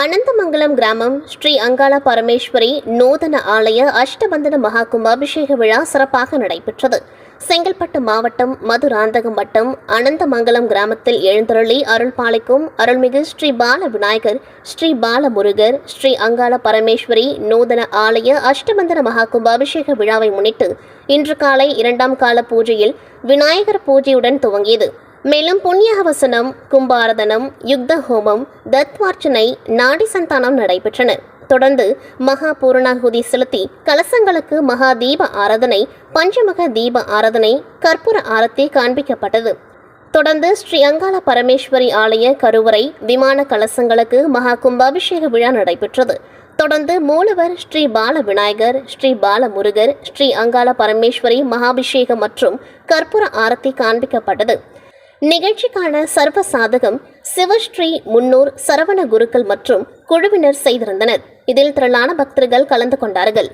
அனந்தமங்கலம் கிராமம் ஸ்ரீ அங்காள பரமேஸ்வரி நூதன ஆலய அஷ்டபந்தன மகா கும்பாபிஷேக விழா சிறப்பாக நடைபெற்றது. செங்கல்பட்டு மாவட்டம் மதுராந்தகம் வட்டம் அனந்தமங்கலம் கிராமத்தில் எழுந்தருளி அருள் பாலிக்கும் அருள்மிகு ஸ்ரீ பால விநாயகர் ஸ்ரீ பால முருகர் ஸ்ரீ அங்காள பரமேஸ்வரி நூதன ஆலய அஷ்டபந்தன மகா கும்பாபிஷேக விழாவை முன்னிட்டு இன்று காலை இரண்டாம் கால பூஜையில் விநாயகர் பூஜையுடன் துவங்கியது. மேலும் புண்ணியவசனம் கும்பாரதனம் யுக்த ஹோமம் தத்வார்ச்சனை நாடி சந்தானம் நடைபெற்றன. தொடர்ந்து மகா பூரணாகுதி செலுத்தி கலசங்களுக்கு மகா தீப ஆராதனை பஞ்சமக தீப ஆராதனை கற்பூர ஆரத்தி காண்பிக்கப்பட்டது. தொடர்ந்து ஸ்ரீ அங்காள பரமேஸ்வரி ஆலய கருவறை விமான கலசங்களுக்கு மகா கும்பாபிஷேக விழா நடைபெற்றது. தொடர்ந்து மூலவர் ஸ்ரீ பால விநாயகர் ஸ்ரீ பால முருகர் ஸ்ரீ அங்காள பரமேஸ்வரி மகாபிஷேகம் மற்றும் கற்பூர ஆரத்தி காண்பிக்கப்பட்டது. நிகழ்ச்சிக்கான சர்வ சாதகம் சிவஸ்ரீ முன்னூர் சரவண குருக்கள் மற்றும் குழுவினர் செய்திருந்தனர். இதில் திரளான பக்தர்கள் கலந்து கொண்டார்கள்.